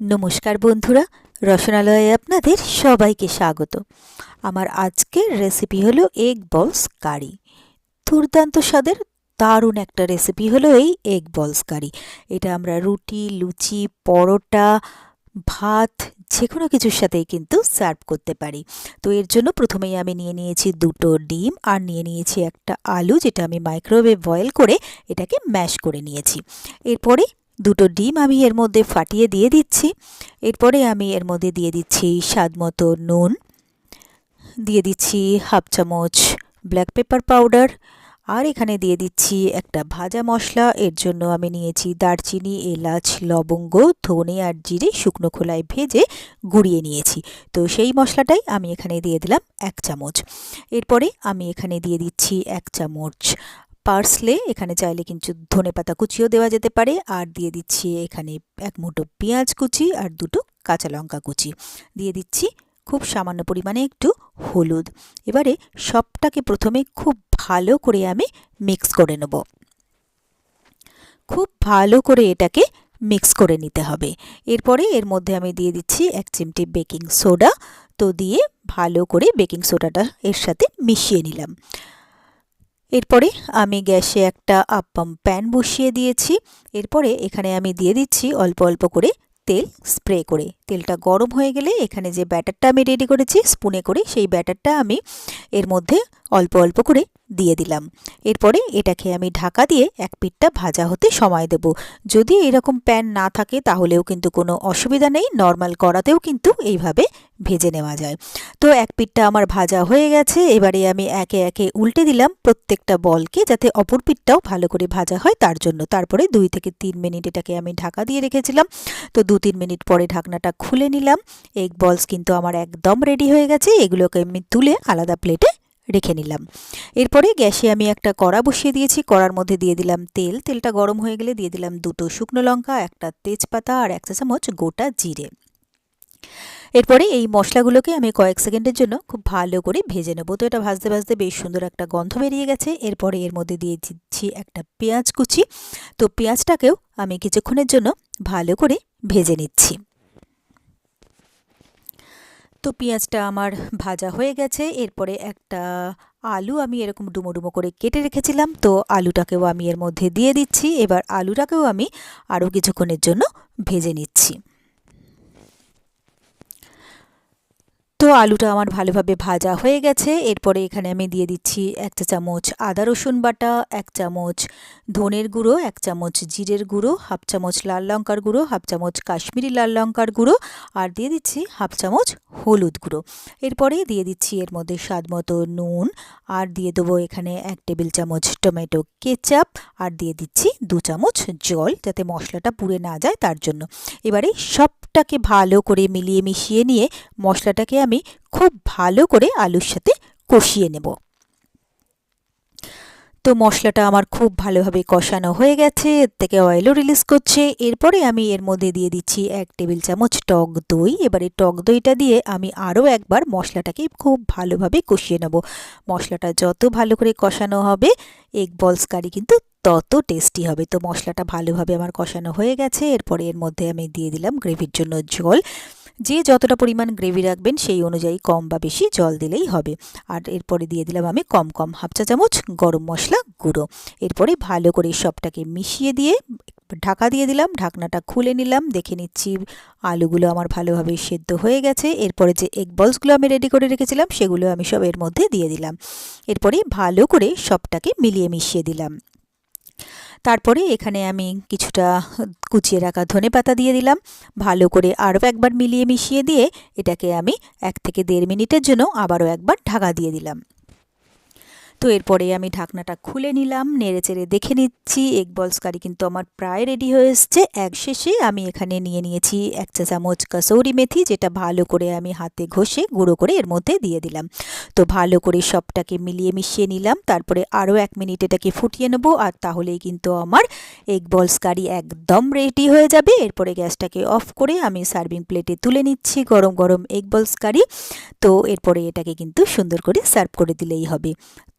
নমস্কার বন্ধুরা, রসনালয়ে আপনাদের সবাইকে স্বাগত। আমার আজকের রেসিপি হলো এগ বলস কারি দুর্দান্ত স্বাদের দারুণ একটা রেসিপি হলো এই এগ বলস কারি এটা আমরা রুটি, লুচি, পরোটা, ভাত যে কোনো কিছুর সাথেই কিন্তু সার্ভ করতে পারি। তো এর জন্য প্রথমেই আমি নিয়ে নিয়েছি দুটো ডিম আর নিয়ে নিয়েছি একটা আলু, যেটা আমি মাইক্রোওয়েভ বয়েল করে এটাকে ম্যাশ করে নিয়েছি। এরপরে দুটো ডিম আমি এর মধ্যে ফাটিয়ে দিয়ে দিচ্ছি। এরপরে আমি এর মধ্যে দিয়ে দিচ্ছি স্বাদ মতো নুন। দিয়ে দিচ্ছি হাফ চামচ ব্ল্যাক পেপার পাউডার আর এখানে দিয়ে দিচ্ছি একটা ভাজা মশলা। এর জন্য আমি নিয়েছি দারচিনি, এলাচ, লবঙ্গ, ধনে আর জিরে শুকনো খোলায় ভেজে গুঁড়িয়ে নিয়েছি। তো সেই মশলাটাই আমি এখানে দিয়ে দিলাম এক চামচ। এরপরে আমি এখানে দিয়ে দিচ্ছি এক চামচ পার্সলে এখানে চাইলে কিন্তু ধনে পাতা কুচিও দেওয়া যেতে পারে। আর দিয়ে দিচ্ছি এখানে এক মুঠো পেঁয়াজ কুচি আর দুটো কাঁচা লঙ্কা কুচি। দিয়ে দিচ্ছি খুব সামান্য পরিমাণে একটু হলুদ। এবারে সবটাকে প্রথমে খুব ভালো করে আমি মিক্স করে নেব। খুব ভালো করে এটাকে মিক্স করে নিতে হবে। এরপরে এর মধ্যে আমি দিয়ে দিচ্ছি এক চিমটি বেকিং সোডা। তো দিয়ে ভালো করে বেকিং সোডাটা এর সাথে মিশিয়ে নিলাম। এরপরে আমি গ্যাসে একটা আপ্পাম প্যান বসিয়ে দিয়েছি। এরপরে এখানে আমি দিয়ে দিচ্ছি অল্প অল্প করে তেল স্প্রে করে। তেলটা গরম হয়ে গেলে এখানে যে ব্যাটারটা আমি রেডি করেছি স্পুনে করে সেই ব্যাটারটা আমি এর মধ্যে অল্প অল্প করে দিয়ে দিলাম। এরপরে এটাকে আমি ঢাকা দিয়ে এক পিঠটা ভাজা হতে সময় দেব। যদি এরকম প্যান না থাকে তাহলেও কিন্তু কোনো অসুবিধা নেই নর্মাল করাতেও কিন্তু এইভাবে ভেজে নেওয়া যায়। তো এক পিঠটা আমার ভাজা হয়ে গেছে, এবারে আমি একে একে উল্টে দিলাম প্রত্যেকটা বলকে যাতে অপর পিঠটাও ভালো করে ভাজা হয় তার জন্য। তারপরে দুই থেকে তিন মিনিট এটাকে আমি ঢাকা দিয়ে রেখেছিলাম। তো দু তিন মিনিট পরে ঢাকনাটা খুলে নিলাম। এগ বলস কিন্তু আমার একদম রেডি হয়ে গেছে, এগুলোকে আমি তুলে আলাদা প্লেটে রেখে নিলাম। এরপরে গ্যাসে আমি একটা কড়া বসিয়ে দিয়েছি। কড়ার মধ্যে দিয়ে দিলাম তেল। তেলটা গরম হয়ে গেলে দিয়ে দিলাম দুটো শুকনো লঙ্কা, একটা তেজপাতা আর এক চা চামচ গোটা জিরে। এরপরে এই মশলাগুলোকে আমি কয়েক সেকেন্ডের জন্য খুব ভালো করে ভেজে নেব। তো এটা ভাজতে ভাজতে বেশ সুন্দর একটা গন্ধ বেরিয়ে গেছে। এরপরে এর মধ্যে দিয়ে দিচ্ছি একটা পেঁয়াজ কুচি। তো পেঁয়াজটাকেও আমি কিছুক্ষণের জন্য ভালো করে ভেজে নিচ্ছি। তো পেঁয়াজটা আমার ভাজা হয়ে গেছে। এরপরে একটা আলু আমি এরকম ডুমো ডুমো করে কেটে রেখেছিলাম। তো আলুটাকেও আমি এর মধ্যে দিয়ে দিচ্ছি। এবার আলুটাকেও আমি আরও কিছুক্ষণের জন্য ভেজে নিচ্ছি। তো আলুটা আমার ভালোভাবে ভাজা হয়ে গেছে। এরপরে এখানে আমি দিয়ে দিচ্ছি এক চা চামচ আদা, রসুন বাটা, এক চামচ ধনের গুঁড়ো, এক চামচ জিরের গুঁড়ো, হাফ চামচ লাল লঙ্কার গুঁড়ো, হাফ চামচ কাশ্মীরি লাল লঙ্কার গুঁড়ো আর দিয়ে দিচ্ছি হাফ চামচ হলুদ গুঁড়ো। এরপরে দিয়ে দিচ্ছি এর মধ্যে স্বাদ মতো নুন আর দিয়ে দেবো এখানে এক টেবিল চামচ টমেটো কেচাপ আর দিয়ে দিচ্ছি দু চামচ জল যাতে মশলাটা পুড়ে না যায় তার জন্য। এবারে সবটাকে ভালো করে মিলিয়ে মিশিয়ে নিয়ে মশলাটাকে আমি খুব ভালো করে আলুর সাথে কষিয়ে নেব। তো মশলাটা আমার খুব ভালোভাবে কষানো হয়ে গেছে, এর থেকে অয়েলও রিলিজ করছে। এরপরে আমি এর মধ্যে দিয়ে দিচ্ছি এক টেবিল চামচ টক দই। এবারে টক দইটা দিয়ে আমি আরও একবার মশলাটাকে খুব ভালোভাবে কষিয়ে নেব। মশলাটা যত ভালো করে কষানো হবে, এগ বলস কারি কিন্তু তত টেস্টি হবে। তো মশলাটা ভালোভাবে আমার কষানো হয়ে গেছে। এরপরে এর মধ্যে আমি দিয়ে দিলাম গ্রেভির জন্য জল যে যতটা পরিমাণ গ্রেভি রাখবেন সেই অনুযায়ী কম বা বেশি জল দিলেই হবে। আর এরপরে দিয়ে দিলাম আমি কম কম হাফ চা চামচ গরম মশলা গুঁড়ো। এরপরে ভালো করে সবটাকে মিশিয়ে দিয়ে ঢাকা দিয়ে দিলাম, ঢাকনাটা খুলে নিলাম, দেখে নিচ্ছি আলুগুলো আমার ভালোভাবে সেদ্ধ হয়ে গেছে। এরপরে যে এগ বলসগুলো আমি রেডি করে রেখেছিলাম, সেগুলো আমি সব এর মধ্যে দিয়ে দিলাম। এরপরে ভালো করে সবটাকে মিলিয়ে মিশিয়ে দিলাম। তারপরে এখানে আমি কিছুটা কুচিয়ে রাখা ধনে পাতা দিয়ে দিলাম। ভালো করে আরও একবার মিলিয়ে মিশিয়ে দিয়ে এটাকে আমি এক থেকে দেড় মিনিটের জন্য আবারও একবার ঢাকা দিয়ে দিলাম। তো এরপরে আমি ঢাকনাটা খুলে নিলাম, নেড়ে চেড়ে দেখে নিচ্ছি এগ বলস কারি কিন্তু আমার প্রায় রেডি হয়ে এসছে। এক শেষে আমি এখানে নিয়ে নিয়েছি এক চা চামচ কাসৌরি মেথি, যেটা ভালো করে আমি হাতে ঘষে গুঁড়ো করে এর মধ্যে দিয়ে দিলাম। তো ভালো করে সবটাকে মিলিয়ে মিশিয়ে নিলাম, তারপরে আরও এক মিনিট এটাকে ফুটিয়ে নেব, আর তাহলেই কিন্তু আমার এগ বলস কারি একদম রেডি হয়ে যাবে। এরপরে গ্যাসটাকে অফ করে আমি সার্ভিং প্লেটে তুলে নিচ্ছি গরম গরম এগ বলস কারি। তো এরপরে এটাকে কিন্তু সুন্দর করে সার্ভ করে দিলেই হবে।